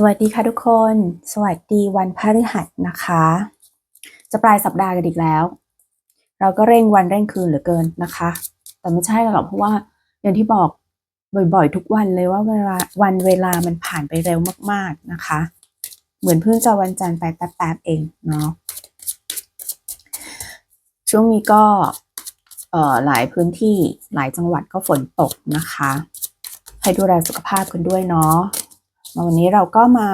สวัสดีค่ะทุกคน สวัสดีวันพฤหัสนะคะ จะปลายสัปดาห์กันอีกแล้ว เราก็เร่งวันเร่งคืนเหลือเกินนะคะ แต่ไม่ใช่หรอกเพราะว่าอย่างที่บอกบ่อยๆ ทุกวันเลยว่าเวลาวันเวลามันผ่านไปเร็วมากๆนะคะ เหมือนเพิ่งจะวันจันทร์ไปแป๊บๆเองเนาะช่วงนี้ก็เอ่อหลายพื้นที่หลายจังหวัดก็ฝนตกนะคะ ให้ดูแลสุขภาพกันด้วยเนาะ วันนี้เราก็มา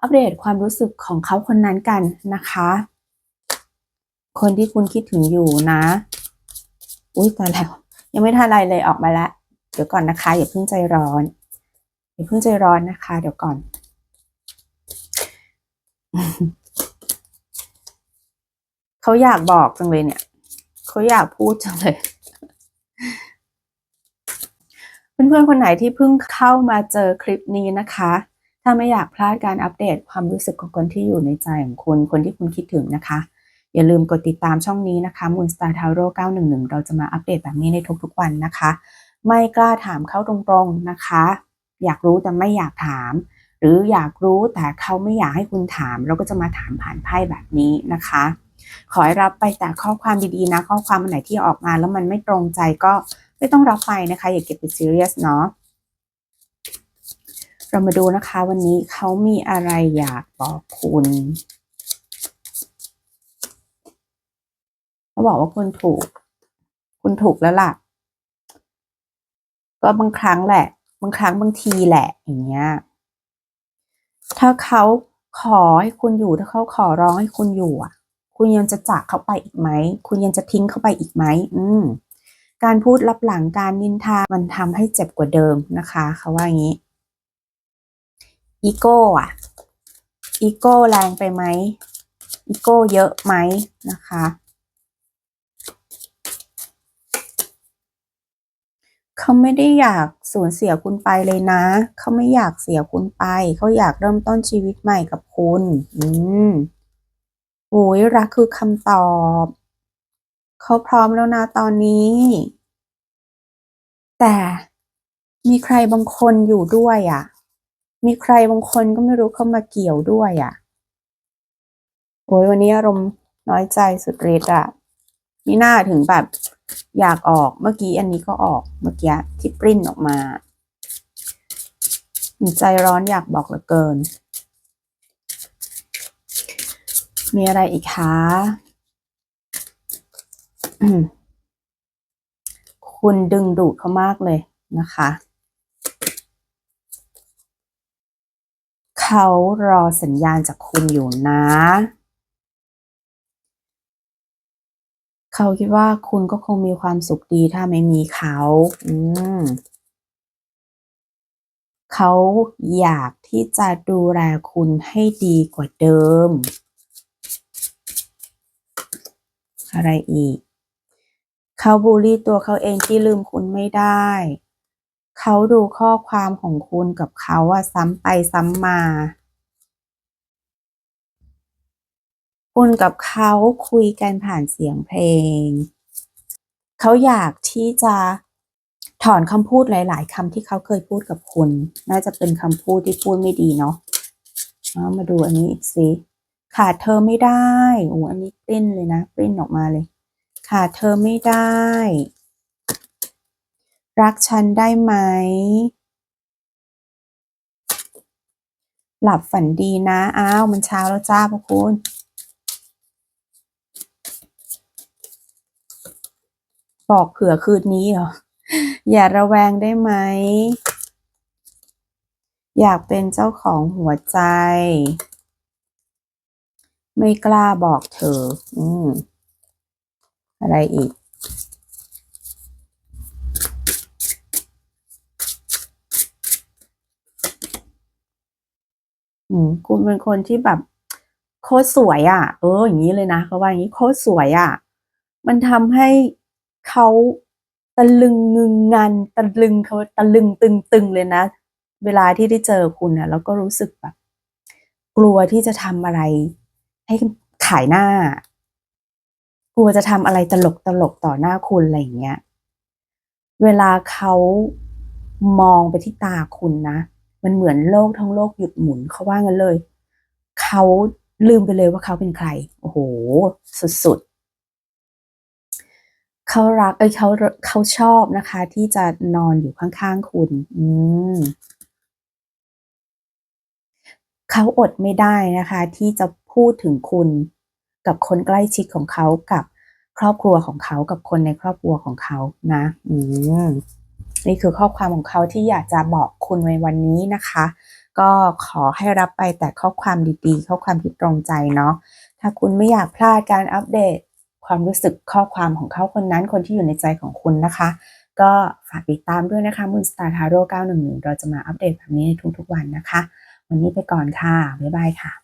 อัปเดตความรู้สึกของเขาคนนั้นกันนะคะ คนที่คุณคิดถึงอยู่นะ อุ้ยตายแล้ว ยังไม่ทันอะไรเลยออกมาแล้วเดี๋ยวก่อนนะคะ อย่าเพิ่งใจร้อน อย่าเพิ่งใจร้อนนะคะ เดี๋ยวก่อน เขาอยากบอกจังเลยเนี่ย เขาอยากพูดจังเลยเพื่อนๆคนไหนที่เพิ่งเข้ามาเจอคลิปนี้นะคะาไม่อยากพลาดการอัปเดตความรู้สึกของคนที่อยู่ในใจของคุณ คนที่คุณคิดถึงนะคะ อย่าลืมกดติดตามช่องนี้นะคะ Moonstar Tarot 911 เราจะมาอัปเดตแบบนี้ในทุกๆวันนะคะ ไม่กล้าถามเขาตรงๆนะคะ อยากรู้แต่ไม่อยากถาม หรืออยากรู้แต่เขาไม่อยากให้คุณถาม เราก็จะมาถามผ่านไพ่แบบนี้นะคะ ขอให้รับไปแต่ข้อความดีๆนะ ข้อความอันไหนที่ออกมาแล้วมันไม่ตรงใจก็ไม่ต้องรับไปนะคะ อย่าเก็บเป็นซีเรียสเนาะ เรามาดูนะคะวันนี้เขามีอะไรอยากบอกคุณเขาบอกว่าคุณถูก คุณถูกแล้วล่ะ ก็บางครั้งแหละ บางครั้งบางทีแหละ อย่างเงี้ย ถ้าเขาขอให้คุณอยู่ถ้าเขาขอร้องให้คุณอยู่อะ คุณยังจะจากเขาไปอีกไหม คุณยังจะทิ้งเขาไปอีกไหม อืมการพูดลับหลังการนินทา มันทำให้เจ็บกว่าเดิมนะคะ เขาว่าอย่างนี้ อีโก้อะอีโก้แรงไปไหมอีโก้เยอะไหมนะคะ เขาไม่ได้อยากสูญเสียคุณไปเลยนะ เขาไม่อยากเสียคุณไป เขาอยากเริ่มต้นชีวิตใหม่กับคุณ อืมโอ้ยรักคือคำตอบ เขาพร้อมแล้วนะตอนนี้ แต่มีใครบางคนอยู่ด้วยอะ มีใครบางคนก็ไม่รู้เข้ามาเกี่ยวด้วยอะ โอ้ยวันนี้อารมณ์น้อยใจสุดฤทธิ์อะนี่หน้าถึงแบบอยากออกเมื่อกี้อันนี้ก็ออกเมื่อกี้ที่ปริ้นออกมา ใจร้อนอยากบอกเหลือเกิน มีอะไรอีกคะคุณดึงดูดเขามากเลยนะคะ เขารอสัญญาณจากคุณอยู่นะ เขาคิดว่าคุณก็คงมีความสุขดีถ้าไม่มีเขา อืมเขาอยากที่จะดูแลคุณให้ดีกว่าเดิม อะไรอีก เขาบูลลี่ตัวเขาเองที่ลืมคุณไม่ได้ เขาดูข้อความของคุณกับเขาอะซ้ำไปซ้ำมา คุณกับเขาคุยกันผ่านเสียงเพลง เขาอยากที่จะถอนคำพูดหลาย ๆคำที่เขาเคยพูดกับคุณ น่าจะเป็นคำพูดที่พูดไม่ดีเนาะมาดูอันนี้อีกสิขาดเธอไม่ได้โอ้อันนี้ปิ้นเลยนะปิ้นออกมาเลย ขาดเธอไม่ได้ รักฉันได้ไหม หลับฝันดีนะ อ้าว มันเช้าแล้วจ้าพระคุณ บอกเผื่อคืนนี้เหรอ อย่าระแวงได้ไหม อยากเป็นเจ้าของหัวใจ ไม่กล้าบอกเธอ อืม อะไรอีก อืมคุณเป็นคนที่แบบโคตรสวยอะ เออ อย่างนี้เลยนะเขาว่าอย่างนี้โคตรสวยอะ มันทำให้เขาตะลึงงึงงันตะลึงเขาตะลึงตึงตึงเลยนะ เวลาที่ได้เจอคุณอะแล้วก็รู้สึกแบบ กลัวที่จะทำอะไร ให้ขายหน้า กลัวจะทำอะไรตลกตลกต่อหน้าคุณอะไรอย่างเงี้ย เวลาเขามองไปที่ตาคุณนะ มันเหมือนโลกทั้งโลกหยุดหมุนเขาว่างั้นเลย เขาลืมไปเลยว่าเขาเป็นใคร โอ้โห สุดๆเขารัก เอ้ยเขาเขาชอบนะคะ ที่จะนอนอยู่ข้างๆคุณ อืมเขาอดไม่ได้นะคะ ที่จะพูดถึงคุณกับคนใกล้ชิดของเขากับครอบครัวของเขากับคนในครอบครัวของเขานะ อืม นี่คือข้อความของเขาที่อยากจะบอกคุณในวันนี้นะคะ ก็ขอให้รับไปแต่ข้อความดีๆ ข้อความที่ตรงใจเนาะถ้าคุณไม่อยากพลาดการอัปเดตความรู้สึกข้อความของเขาคนนั้นคนที่อยู่ในใจของคุณนะคะ ก็ฝากติดตามด้วยนะคะมูนสตาร์ทาโร่911 เราจะมาอัปเดตแบบนี้ในทุกๆวันนะคะ วันนี้ไปก่อนค่ะ บ๊ายบายค่ะ